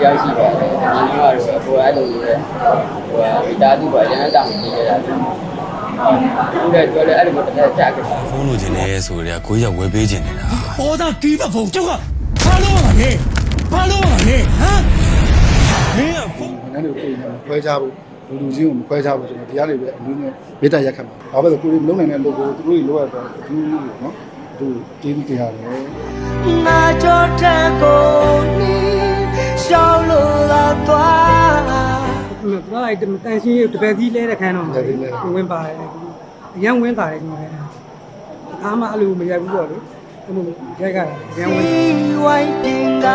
ကြောက်ရှိပါတယ်ဒီနေ့ကတော့အကိုအဲ့လိုမျိုးဟိုမိသားစုပါကျန်တဲ့တောင်းနေကြတာဟုတ်တယ်ပြောလဲအဲ့လိုမျိုးတစ်ချက်ချခဲ့ဖုန်းလိုချင်တယ်ဆိုကြကိုကြီးကဝယ်ပေးချင်နေတာပေါ်သားတီးတဲ့ဖုန်းကျောက်ကဘာလို့ရလဲဘာလို့ရလဲဟမ်မင်းကဖုန်းဝန်ထမ်းတွေကိုပြင်နေမှာခွဲခြားဖို့လူလူချင်းကိုမခွဲခြားဖို့ကျွန်တော်ဒီကနေပဲအနည်းငယ်မေတ္တာရက်ခတ်ပါဘာပဲဆိုကိုယ်တွေမလုံးနိုင်တဲ့လူကိုသူတို့တွေလိုရတော့ဒီနော်သူကျေးဇူးတင်ရတယ် ငါကြောတဲ့ကိုနီရှောင်းလို့လာသွားသူကအဲ့တန်ရှင်းတပည့်ကြီးလဲတဲ့ခန်းတော့ဝင်ပါတယ်အရန်ဝင်တာတယ်ကျွန်တော်လည်းအားမအလိုမရိုက်ဘူးတော့လေအဲ့လိုရိုက်ကြတာအရန်ဝင်ဒီဝိုင်းတင်က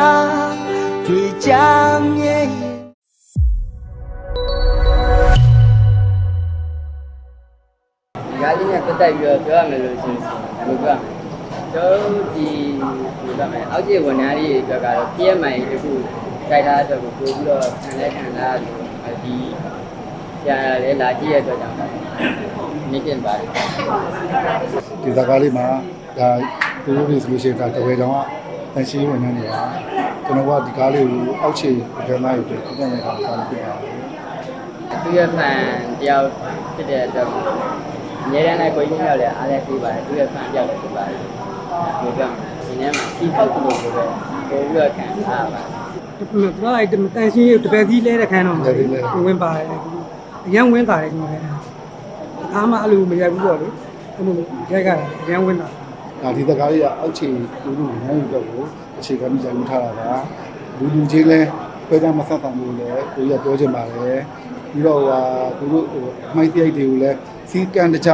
တွေ့ကြမြဲဒီကားလေးနဲ့ပတ်သက်ပြီးတော့ပြောရမယ်လို့ရှိရင်ဘယ်လိုပြောရမလဲ ကျွန်တော်ဒီဘယ်လိုပြောမလဲအောက်ခြေဝန်ထမ်းတွေအတွက်ကတော့ PMI တခုကြိုက်တာအတွက်ကိုပို့ပြီးတော့ခံလဲခံလာလို့ဒီဆရာလည်းလာကြည့်ရတဲ့အတွက်ကြောင့်နေတင်ပါတယ်ဒီဇာကားလေးမှာဒါသူတို့တွေဆိုလို့ရှိရင်ဒါတပည့်တော်ကတန်ရှင်းဝန်ထမ်းတွေပါကျွန်တော်ကဒီကားလေးကိုအောက်ခြေအကြမ်းသားတွေအတွက်ပြန်ပြန်တာကားလေးဖြစ်ပါတယ်သူရဲ့ဖန်တယောက်ဖြစ်တဲ့အတွက်အများရန်လိုက်ကိုကြီးမြောက်လဲအားလည်းပြီးပါတယ်သူရဲ့ဖန်ပြောက်လည်းဖြစ်ပါတယ် ဒီကဒီနေ့မှာစီပေါက်လို့ဆိုတော့ပို့ပြီးတော့ခံစားပါသူကအဲ့တန်ရှင်းတပည့်ကြီးလဲတဲ့ခန်းတော့ဝင်ပါတယ်အရန်ဝင်တာတယ်ကျွန်တော်လည်းအားမအလိုမရိုက်ဘူးတော့လေအဲ့လိုရိုက်ကြတာအရန်ဝင်တာဒါဒီဇာကားလေးကအောက်ခြေလူလူဝန်ထမ်းတွေအတွက်ကိုအခြေခံပြီးကြာယူထားတာပါလူလူချင်းလဲခွဲခြားမဆက်ဆံဘူးလေကိုကြီးကပြောချင်ပါတယ်ပြီးတော့ဟာသူတို့ဟိုအမိုက်တရိုက်တွေကိုလည်းစီကံတကြ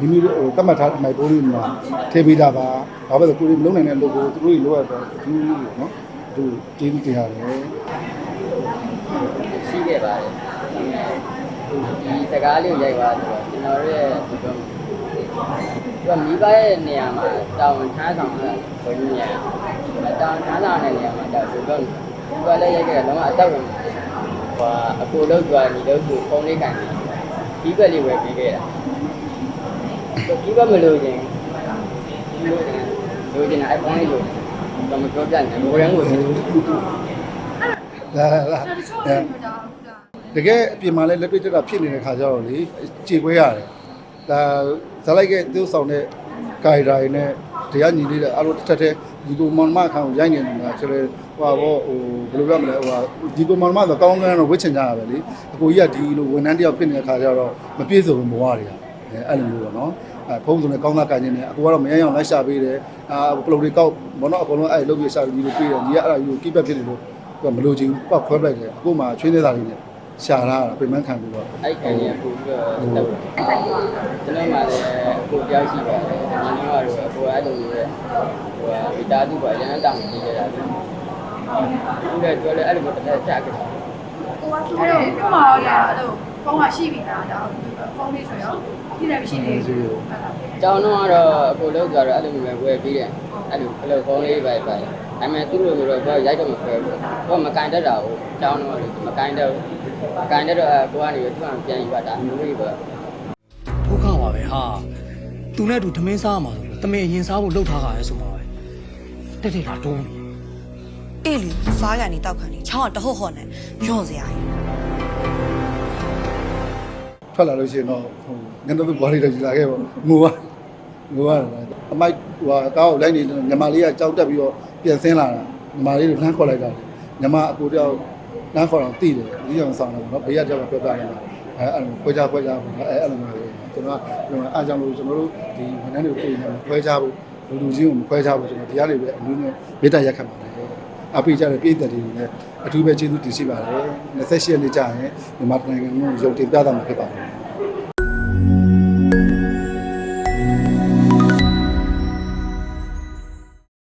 မိမိတို့ဟိုတတ်မှတ်ထားတဲ့အမိုက်ပိုးတွေမှာထည့်ပေးတာပါဘာပဲဆိုကိုယ်တွေမလုံးနိုင်တဲ့လူကိုသူတို့တွေလိုရတော့ဒီနော်သူကျေးဇူးတင်ရတယ်ရှိခဲ့ပါတယ်ဒီစကားလေးကိုရိုက်သွားဆိုတော့ကျွန်တော်ရဲ့ဒီတော့သူကမိဘရဲ့နေရာမှာတာဝန်ထမ်းဆောင်တာဘယ်လိုညာတာဝန်ထမ်းဆောင်တဲ့နေရာမှာတော့ဒီတော့သူကလည်းရိုက်ခဲ့တာလုံးဝအတော့ဝင်ဟိုအကိုလို့သူကညီလို့သူဖုန်းလေးကန်ပြီးဘက်လေးဝယ်ပြီးခဲ့တာ ဒီဘက်မလို့ရင်လို့ရင်လို့ရင်အဲ့ဖုန်းလေးလို့တော့မပြောပြနိုင်ဘူးဘယ်ရန်ကိုလာလာလာတကယ်အပြင်မှာလည်းလက်တွေ့တက်တာဖြစ်နေတဲ့ခါကျတော့လေခြေခွဲရတယ်ဒါဇာလိုက်ကသူ့ဆောင်တဲ့ကာရီတာတွေနဲ့တရားညီလေးတဲ့အလိုတစ်ထက်တည်းဒီကိုမောင်မအခန်းကိုရိုက်နေနေတာဆိုတော့ဟိုဟာဘောဟိုဘယ်လိုပြောမလဲဟိုဟာဒီကိုမောင်မဆိုကောင်းကောင်းတော့ဝစ်ချင်ကြရပဲလေအကိုကြီးကဒီလိုဝန်ထမ်းတယောက်ဖြစ်နေတဲ့ခါကျတော့မပြည့်စုံဘူးဘဝတွေက အဲအဲ့လိုမျိုးပေါ့နော်အဲဖုန်းဆိုလည်းကောင်းသားကန်နေတယ်အကိုကတော့မရအောင်လိုက်ရှာပေးတယ်အာပလုတ်တွေကောက်ဘောနော်အကုန်လုံးအဲ့လုပ်ပြရှာပြီးလို့ပေးတယ်ညီကအဲ့ဒါယူကိပတ်ဖြစ်နေလို့သူကမလိုချင်ဘူးပောက်ခွဲပလိုက်တယ်အခုမှချွေးနေတာလေးနဲ့ရှာလာတာပြင်ပန်းခံပြီးတော့အဲ့ခံရပို့ပြီးတော့တက်တယ်ကျွန်တော်မှလည်းကိုပြောက်ရှိပါတယ်ဒီနေ့ကတော့အကိုအဲ့လိုမျိုးဟိုမိသားစုပါကျန်တဲ့တောင်းနေကြတာဟုတ်တယ်ပြောလဲအဲ့လိုမျိုးတစ်ချက်ချခဲ့ကိုကဆိုတော့ပြမတော့ရအဲ့လို ဖုန်းကရှိပြီလားဒါဖုန်းလေးဆိုရောပြည့်တယ်မရှိသေးဘူးကျောင်းတော့ကတော့အကိုလောက်ကြတော့အဲ့လိုမျိုးပဲဝယ်ပြီးတယ်အဲ့လိုဘယ်လိုဖုန်းလေးပဲပဲဒါပေမဲ့သူ့လိုမျိုးတော့ကိုရိုက်တော့မခွဲဘူးကိုမကန်တတ်တာကိုကျောင်းတော့မကန်တတ်ဘူးမကန်တတ်တော့ကိုကနေပြီးသူကပြန်ယူတာဒါမျိုးလေးပဲဒုက္ခပါပဲဟာသူနဲ့အတူဓမင်းစားမှာဆိုလို့တမင်အရင်စားဖို့လှုပ်ထားတာလဲဆိုမှာပဲတက်တက်လာတိုးနေအေးလေစားရနေတောက်ခံနေချောင်းကတဟုတ်ဟော့နေညွန့်စရာကြီး ထွက်လာလို့ရှိရင်တော့ဟိုငန်းတော့ဘာလေးတော့ယူလာခဲ့ပေါ့ငိုကငိုရတယ်အမိုက်ဟိုဟာကားကိုလိုက်နေတယ်ညီမလေးကကြောက်တက်ပြီးတော့ပြန်ဆင်းလာတာညီမလေးကိုလှမ်းခေါ်လိုက်တာညီမအကိုတယောက်လှမ်းခေါ်တော့တိတယ်ဒီကြောင်ဆောင်တယ်ပေါ့နော်ဘေးကတယောက်ကပြောပြနေတာအဲအဲ့လိုခွဲခြားခွဲခြားပေါ့နော်အဲအဲ့လိုမျိုးကျွန်တော်ကအားကြောင့်လို့ကျွန်တော်တို့ဒီဝန်ထမ်းတွေကိုပြင်နေခွဲခြားဖို့လူလူချင်းကိုမခွဲခြားဖို့ကျွန်တော်ဒီကနေပဲအနည်းငယ်မေတ္တာရက်ခတ်ပါတယ် အပိကြတဲ့ပြည်သက်တွေလည်းအထူးပဲကျေးဇူးတင်ရှိပါတယ်28ရက်နေ့ကျရင်မြန်မာနိုင်ငံကိုရုံတင်ပြသမှာဖြစ်ပါတယ်